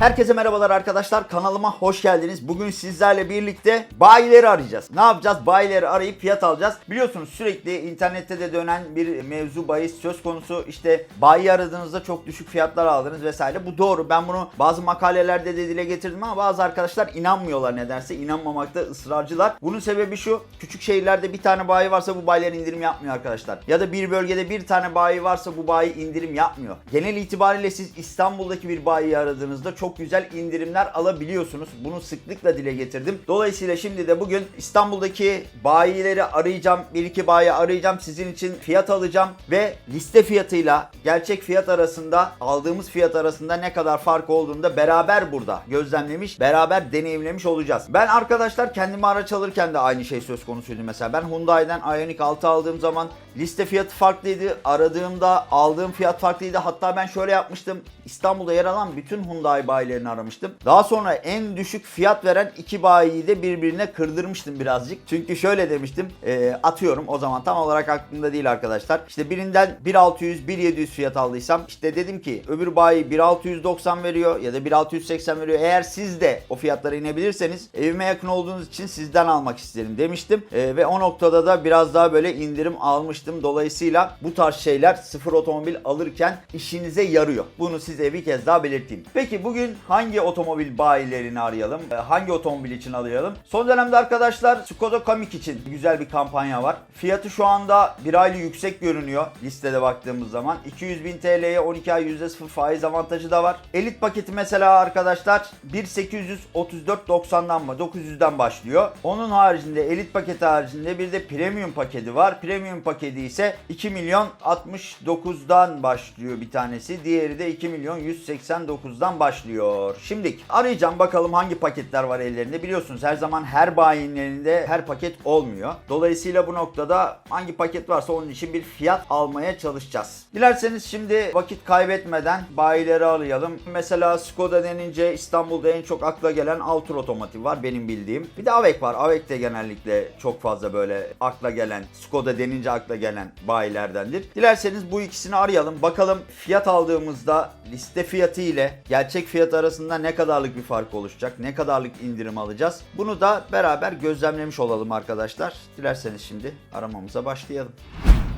Herkese merhabalar arkadaşlar. Kanalıma hoş geldiniz. Bugün sizlerle birlikte bayileri arayacağız. Ne yapacağız? Bayileri arayıp fiyat alacağız. Biliyorsunuz sürekli internette de dönen bir mevzu bahis söz konusu. İşte bayi aradığınızda çok düşük fiyatlar aldınız vesaire. Bu doğru. Ben bunu bazı makalelerde de dile getirdim ama bazı arkadaşlar inanmıyorlar nedense. İnanmamakta ısrarcılar. Bunun sebebi şu. Küçük şehirlerde bir tane bayi varsa bu bayiler indirim yapmıyor arkadaşlar. Ya da bir bölgede bir tane bayi varsa bu bayi indirim yapmıyor. Genel itibariyle siz İstanbul'daki bir bayiyi aradığınızda çok güzel indirimler alabiliyorsunuz. Bunu sıklıkla dile getirdim. Dolayısıyla şimdi de bugün İstanbul'daki bayileri arayacağım. Bir iki bayi arayacağım. Sizin için fiyat alacağım ve liste fiyatıyla gerçek fiyat arasında aldığımız fiyat arasında ne kadar fark olduğunu da beraber burada gözlemlemiş, beraber deneyimlemiş olacağız. Ben arkadaşlar kendime araç alırken de aynı şey söz konusuydu mesela. Ben Hyundai'den Ioniq 6 aldığım zaman liste fiyatı farklıydı. Aradığımda aldığım fiyat farklıydı. Hatta ben şöyle yapmıştım. İstanbul'da yer alan bütün Hyundai bayilerini aramıştım. Daha sonra en düşük fiyat veren iki bayiyi de birbirine kırdırmıştım birazcık. Çünkü şöyle demiştim. e, atıyorum o zaman tam olarak aklımda değil arkadaşlar. İşte birinden 1600 1700 fiyat aldıysam işte dedim ki öbür bayi 1690 veriyor ya da 1680 veriyor. Eğer siz de o fiyatlara inebilirseniz evime yakın olduğunuz için sizden almak isterim demiştim. E, ve o noktada da biraz daha böyle indirim almıştım. Dolayısıyla bu tarz şeyler sıfır otomobil alırken işinize yarıyor. Bunu size bir kez daha belirteyim. Peki bugün hangi otomobil bayilerini arayalım? E, Hangi otomobil için arayalım? Son dönemde arkadaşlar Skoda Kamiq için güzel bir kampanya var. Fiyatı şu anda bir aylı yüksek görünüyor listede baktığımız zaman. 200 bin TL'ye 12 ay %0 faiz avantajı da var. Elit paketi mesela arkadaşlar 1834.90'dan mı 900'den başlıyor. Onun haricinde elit paketi haricinde bir de premium paketi var. Premium paketi ise 2 milyon 69'dan başlıyor bir tanesi. Diğeri de 2 milyon 189'dan başlıyor. Şimdi arayacağım bakalım hangi paketler var ellerinde. Biliyorsunuz her zaman her bayinin elinde her paket olmuyor. Dolayısıyla bu noktada hangi paket varsa onun için bir fiyat almaya çalışacağız. Dilerseniz şimdi vakit kaybetmeden bayileri arayalım. Mesela Skoda denince İstanbul'da en çok akla gelen Altur Otomotiv var benim bildiğim. Bir de Avec var. Avec de genellikle çok fazla böyle akla gelen, Skoda denince akla gelen bayilerdendir. Dilerseniz bu ikisini arayalım. Bakalım fiyat aldığımızda liste fiyatı ile gerçek fiyat arasında ne kadarlık bir fark oluşacak? Ne kadarlık indirim alacağız? Bunu da beraber gözlemlemiş olalım arkadaşlar. Dilerseniz şimdi aramamıza başlayalım.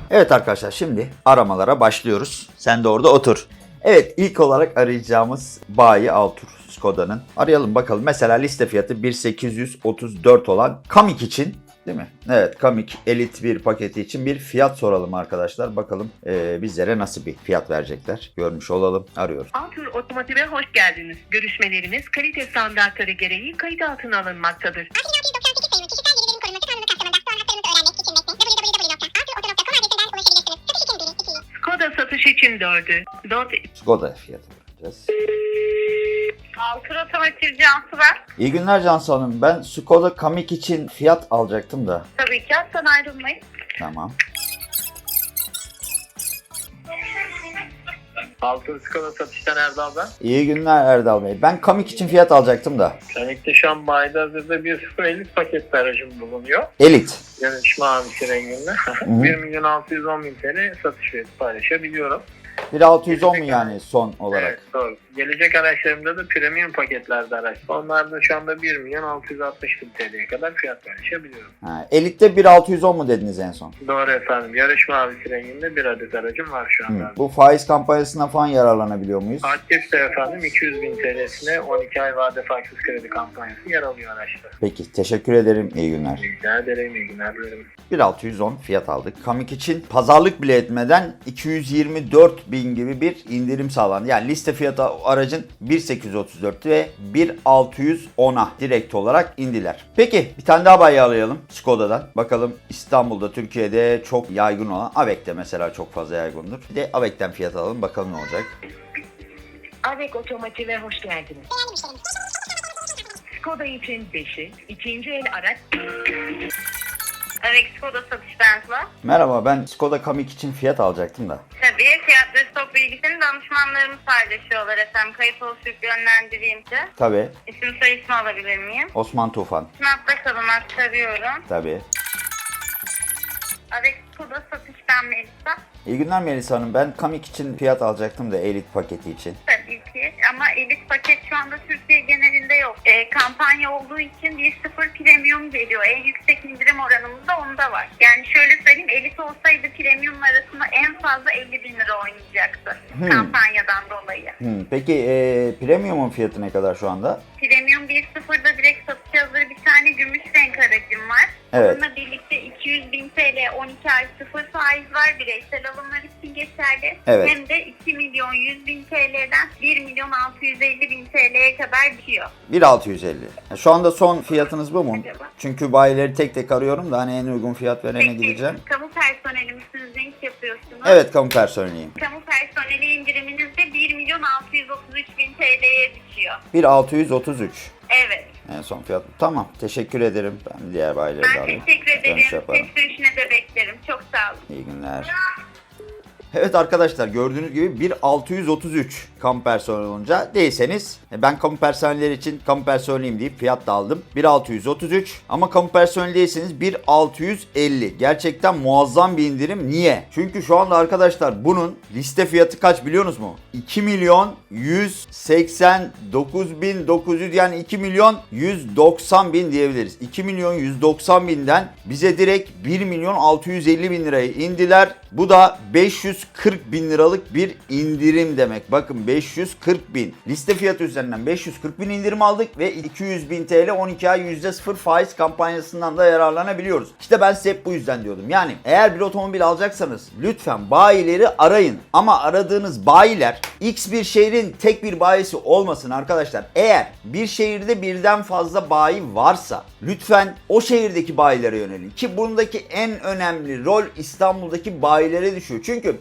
Evet arkadaşlar şimdi aramalara başlıyoruz. Sen de orada otur. Evet ilk olarak arayacağımız bayi Altur Skoda'nın. Arayalım bakalım. Mesela liste fiyatı 1834 olan Kamik için değil mi? Evet Kamik Elite 1 paketi için bir fiyat soralım arkadaşlar. Bakalım eee, bizlere nasıl bir fiyat verecekler. Görmüş olalım. Arıyoruz. Altur Otomotiv'e hoş geldiniz. Görüşmelerimiz kalite standartları gereği kayıt altına alınmaktadır. 1698 sayılı kişisel verilerin korunması kanunu kapsamında son haklarınızı öğrenmek için bekleyin. www.alturoto.com adresinden ulaşabilirsiniz. Satış için biri, iki. Skoda satış için dördü. Dört Skoda fiyatı vereceğiz. Altur Otomotiv Cansu ben. İyi günler Cansu Hanım. Ben Skoda Kamik için fiyat alacaktım da. Tabii ki hattan ayrılmayın. Tamam. Altın Skoda satıştan Erdal ben. İyi günler Erdal Bey. Ben Kamik için fiyat alacaktım da. Kanik'te şu an bayide hazırda bir 050 paket aracım bulunuyor. Elit. Yanış mavisi renginde. 1 milyon 610 bin TL satış fiyatı paylaşabiliyorum. 1610 mu yani son olarak? Evet doğru. Gelecek araçlarımda da premium paketlerde araç. Onlarda şu anda 1 milyon 660 bin TL'ye kadar fiyat paylaşabiliyorum. Ha, Elit'te 1610 mu dediniz en son? Doğru efendim. Yarış mavisi renginde bir adet aracım var şu Hı. anda. Bu faiz kampanyasından falan yararlanabiliyor muyuz? Aktif de efendim 200 bin TL'sine 12 ay vade farksız kredi kampanyası yer alıyor araçta. Peki teşekkür ederim. İyi günler. Rica ederim. iyi günler dilerim. 1610 fiyat aldık. Kamik için pazarlık bile etmeden 224 bin gibi bir indirim sağlandı. Yani liste fiyatı aracın 1834 ve 1610'a direkt olarak indiler. Peki bir tane daha bayi alayalım Skoda'dan. Bakalım İstanbul'da Türkiye'de çok yaygın olan Avek'te mesela çok fazla yaygındır. Bir de Avek'ten fiyat alalım bakalım ne olacak. Avek Otomotiv'e hoş geldiniz. Skoda için 5'i, ikinci el araç Evet, Skoda satış Benz'la. Merhaba ben Skoda Kamik için fiyat alacaktım da. Tabii fiyat stok bilgisini danışmanlarımız paylaşıyorlar efendim. Kayıt oluşup yönlendireyim ki. Tabii İsim soy ismi alabilir miyim? Osman Tufan. Sınavda kalın aktarıyorum. Tabii. Evet, Skoda satış ben Melisa. İyi günler Melisa Hanım. Ben Kamik için fiyat alacaktım da Elite paketi için. Elit paket şu anda Türkiye genelinde yok. E, kampanya olduğu için 1.0 premium geliyor. En yüksek indirim oranımız da onda var. Yani şöyle söyleyeyim elit olsaydı premium arasında en fazla 50 bin lira oynayacaktı. Hmm. Kampanyadan dolayı. Hmm, Peki e, premium'un fiyatı ne kadar şu anda? Premium 1.0'da direkt satışa hazır bir tane gümüş renk aracım var. Evet. Bununla birlikte 200 bin TL 12 ay sıfır faiz var. Bireysel alımlar için geçerli. Evet. Hem de 2 milyon 100 bin TL'den 1 milyon 650 bin TL'ye kadar düşüyor. 1650. Şu anda son fiyatınız bu mu? Acaba? Çünkü bayileri tek tek arıyorum da hani en uygun fiyat verene Peki, gideceğim. kamu personeli misiniz? Ne iş yapıyorsunuz? Evet kamu personeliyim. Kamu personeli indiriminiz de 1 milyon 633 bin TL'ye düşüyor. 1633. Evet. En son fiyat. Tamam. Teşekkür ederim. Ben diğer bayilere de Ben teşekkür Dönüş ederim. yaparım. Test sürüşüne de beklerim. Çok sağ olun. İyi günler. Evet arkadaşlar gördüğünüz gibi 1633 kamu personeli olunca değilseniz e, ben kamu personelleri için kamu personeliyim deyip fiyat da aldım. 1633 ama kamu personeli değilseniz 1650. Gerçekten muazzam bir indirim. Niye? Çünkü şu anda arkadaşlar bunun liste fiyatı kaç biliyorsunuz mu? 2 milyon 189 bin 900 yani 2 milyon 190 bin diyebiliriz. 2 milyon 190 binden bize direkt 1 milyon 650 bin liraya indiler. Bu da 540 bin liralık bir indirim demek. Bakın 540 bin. Liste fiyatı üzerinden 540 bin indirim aldık ve 200 bin TL 12 ay %0 faiz kampanyasından da yararlanabiliyoruz. İşte ben size hep bu yüzden diyordum. Yani eğer bir otomobil alacaksanız lütfen bayileri arayın. Ama aradığınız bayiler X bir şehrin tek bir bayisi olmasın arkadaşlar. Eğer bir şehirde birden fazla bayi varsa lütfen o şehirdeki bayilere yönelin. Ki bundaki en önemli rol İstanbul'daki bayilere düşüyor. Çünkü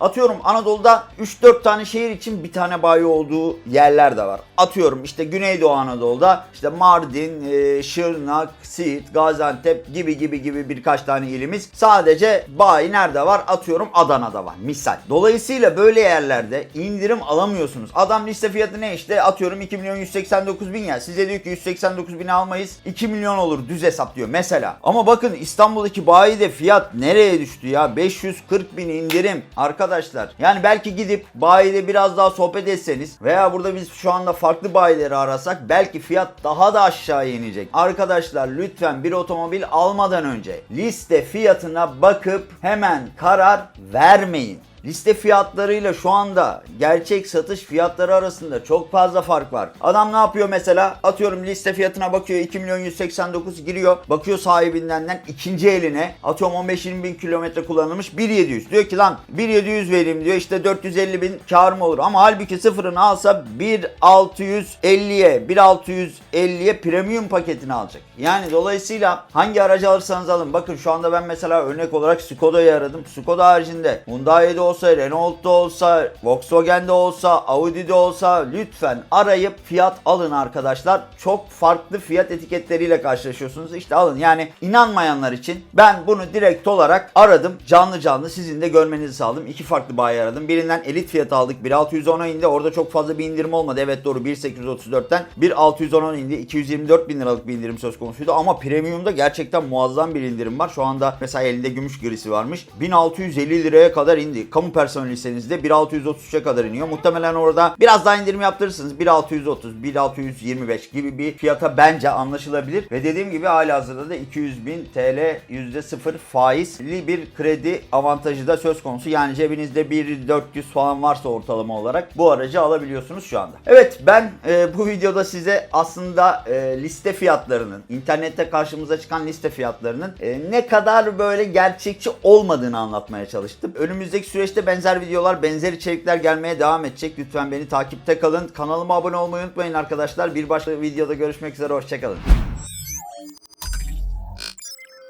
Atıyorum Anadolu'da 3-4 tane şehir için bir tane bayi olduğu yerler de var. Atıyorum işte Güneydoğu Anadolu'da işte Mardin, e, Şırnak, Siirt, Gaziantep gibi gibi gibi birkaç tane ilimiz. Sadece bayi nerede var? Atıyorum Adana'da var. Misal. Dolayısıyla böyle yerlerde indirim alamıyorsunuz. Adam liste fiyatı ne işte? Atıyorum 2 milyon 189 bin ya. Size diyor ki 189 bin almayız. 2 milyon olur düz hesap diyor mesela. Ama bakın İstanbul'daki bayi de fiyat nereye düştü ya? 540 bin indirim. Arkadaşlar yani belki gidip bayide biraz daha sohbet etseniz veya burada biz şu anda farklı bayileri arasak belki fiyat daha da aşağı inecek. Arkadaşlar lütfen bir otomobil almadan önce liste fiyatına bakıp hemen karar vermeyin. Liste fiyatlarıyla şu anda gerçek satış fiyatları arasında çok fazla fark var. Adam ne yapıyor mesela? Atıyorum liste fiyatına bakıyor 2 milyon 189 giriyor. Bakıyor sahibinden ikinci eline atıyorum 15-20 bin kilometre kullanılmış 1.700. Diyor ki lan 1.700 vereyim diyor işte 450 bin kar mı olur? Ama halbuki sıfırını alsa 1.650'ye 1.650'ye premium paketini alacak. Yani dolayısıyla hangi aracı alırsanız alın. Bakın şu anda ben mesela örnek olarak Skoda'yı aradım. Skoda haricinde Hyundai'de olsa, Renault'da olsa, Volkswagen'de olsa, Audi'de olsa lütfen arayıp fiyat alın arkadaşlar. Çok farklı fiyat etiketleriyle karşılaşıyorsunuz. İşte alın. Yani inanmayanlar için ben bunu direkt olarak aradım. Canlı canlı sizin de görmenizi sağladım. İki farklı bayi aradım. Birinden elit fiyatı aldık. 1.610'a indi. Orada çok fazla bir indirim olmadı. Evet doğru 1.834'ten 1.610'a indi. 224 bin liralık bir indirim söz konusuydu. Ama premiumda gerçekten muazzam bir indirim var. Şu anda mesela elinde gümüş grisi varmış. 1650 liraya kadar indi. Kamu personeliyseniz de 1.633'e kadar iniyor. Muhtemelen orada biraz daha indirim yaptırırsınız. 1.630, 1.625 gibi bir fiyata bence anlaşılabilir. Ve dediğim gibi hala hazırda da 200 bin TL %0 faizli bir kredi avantajı da söz konusu. Yani cebinizde 1.400 falan varsa ortalama olarak bu aracı alabiliyorsunuz şu anda. Evet ben e, bu videoda size aslında e, liste fiyatlarının, internette karşımıza çıkan liste fiyatlarının e, ne kadar böyle gerçekçi olmadığını anlatmaya çalıştım. Önümüzdeki süreçte benzer videolar, benzer içerikler gelmeye devam edecek. Lütfen beni takipte kalın. Kanalıma abone olmayı unutmayın arkadaşlar. Bir başka videoda görüşmek üzere. Hoşçakalın.